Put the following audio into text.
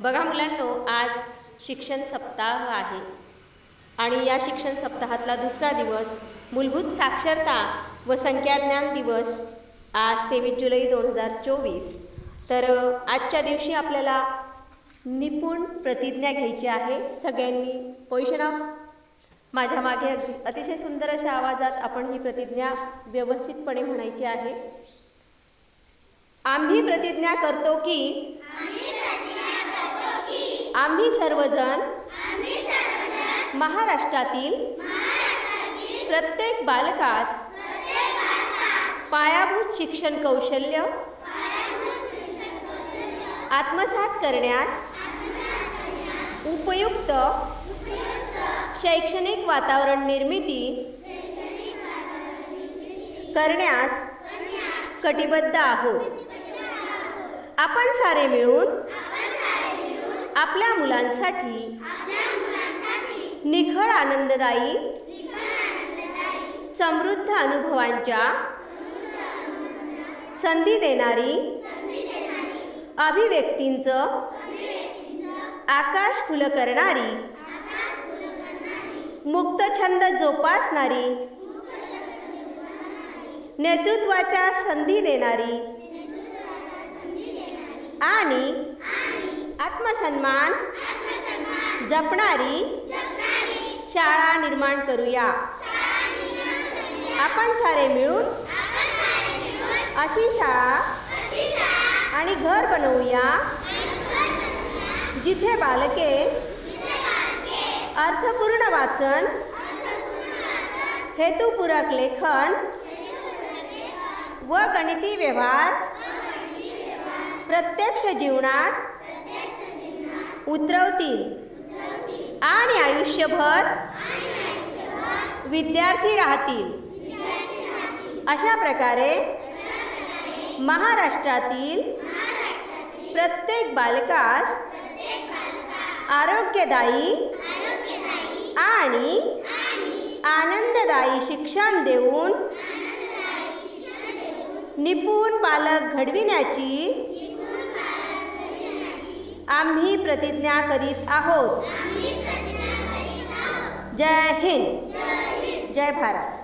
बघा मुलांनो आज शिक्षण सप्ताह आहे. आणि या शिक्षण सप्ताहातला दुसरा दिवस मूलभूत साक्षरता व संख्याज्ञान दिवस आज तेवीस जुलै दोन हजार चोवीस. तर आजच्या दिवशी आपल्याला निपुण प्रतिज्ञा घ्यायची आहे. सगळ्यांनी पोषणा माझ्या मागे अगदी अतिशय सुंदर अशा आवाजात आपण ही प्रतिज्ञा व्यवस्थितपणे म्हणायची आहे. आम्ही प्रतिज्ञा करतो की आम्ही सर्वजण महाराष्ट्रातील प्रत्येक बालकास पायाभूत शिक्षण कौशल्य आत्मसात करण्यास उपयुक्त शैक्षणिक वातावरण निर्मिती करण्यास कटिबद्ध आहोत. आपण सारे मिळून आपल्या मुलांसाठी निखळ आनंददायी समृद्ध अनुभवांच्या संधी देणारी अभिव्यक्तींचं आकाश खुलं करणारी मुक्त छंद जोपासणारी नेतृत्वाच्या संधी देणारी आणि आत्मसन्मान. जपणारी. शाळा निर्माण करूया. आपण सारे मिळून अशी शाळा आणि घर बनवूया. जिथे बालके अर्थपूर्ण वाचन हेतुपूरक लेखन व गणिती व्यवहार प्रत्यक्ष जीवनात उतरवतील. आणि आयुष्यभर विद्यार्थी राहतील. अशा प्रकारे महाराष्ट्रातील प्रत्येक बालकास आरोग्यदायी आणि आनंददायी शिक्षण देऊन निपुण पालक घडविण्याची आम्ही प्रतिज्ञा करीत आहोत. जय हिंद. जय भारत.